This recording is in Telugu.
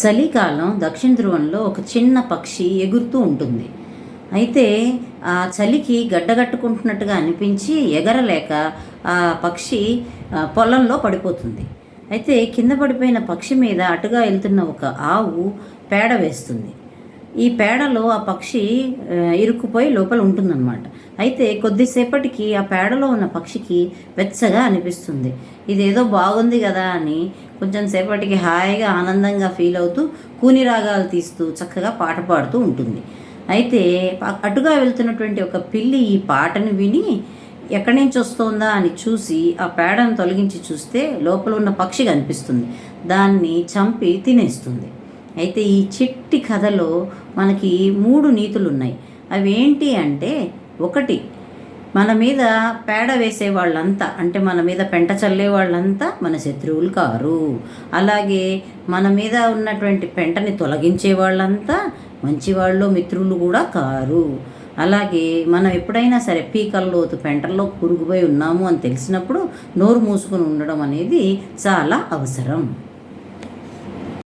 చలికాలం దక్షిణ ధ్రువంలో ఒక చిన్న పక్షి ఎగురుతూ ఉంటుంది. అయితే ఆ చలికి గడ్డగట్టుకుంటున్నట్టుగా అనిపించి ఎగరలేక ఆ పక్షి పొలంలో పడిపోతుంది. అయితే కింద పడిపోయిన పక్షి మీద అటుగా వెళ్తున్న ఒక ఆవు పేడ వేస్తుంది. ఈ పేడలో ఆ పక్షి ఇరుక్కుపోయి లోపల ఉంటుందన్నమాట. అయితే కొద్దిసేపటికి ఆ పేడలో ఉన్న పక్షికి వెచ్చగా అనిపిస్తుంది. ఇదేదో బాగుంది కదా అని కొంచెం సేపటికి హాయిగా ఆనందంగా ఫీల్ అవుతూ కూని రాగాలు తీస్తూ చక్కగా పాట పాడుతూ ఉంటుంది. అయితే అటుగా వెళ్తున్నటువంటి ఒక పిల్లి ఈ పాటను విని ఎక్కడి నుంచి వస్తోందా అని చూసి ఆ పేడను తొలగించి చూస్తే లోపల ఉన్న పక్షి కనిపిస్తుంది. దాన్ని చంపి తినేస్తుంది. అయితే ఈ చిట్టి కథలో మనకి మూడు నీతులు ఉన్నాయి అవి ఏంటి అంటే ఒకటి మన మీద పేడ వేసే వాళ్ళంతా అంటే మన మీద పెంట చల్లే వాళ్ళంతా మన శత్రువులు కారు. అలాగే మన మీద ఉన్నటువంటి పెంటని తొలగించే వాళ్ళంతా మంచివాళ్ళు మిత్రులు కూడా కారు. అలాగే మనం ఎప్పుడైనా సరే పీకల్లోతు పెంటల్లో కూరుకుపోయి ఉన్నాము అని తెలిసినప్పుడు నోరు మూసుకొని ఉండడం అనేది చాలా అవసరం.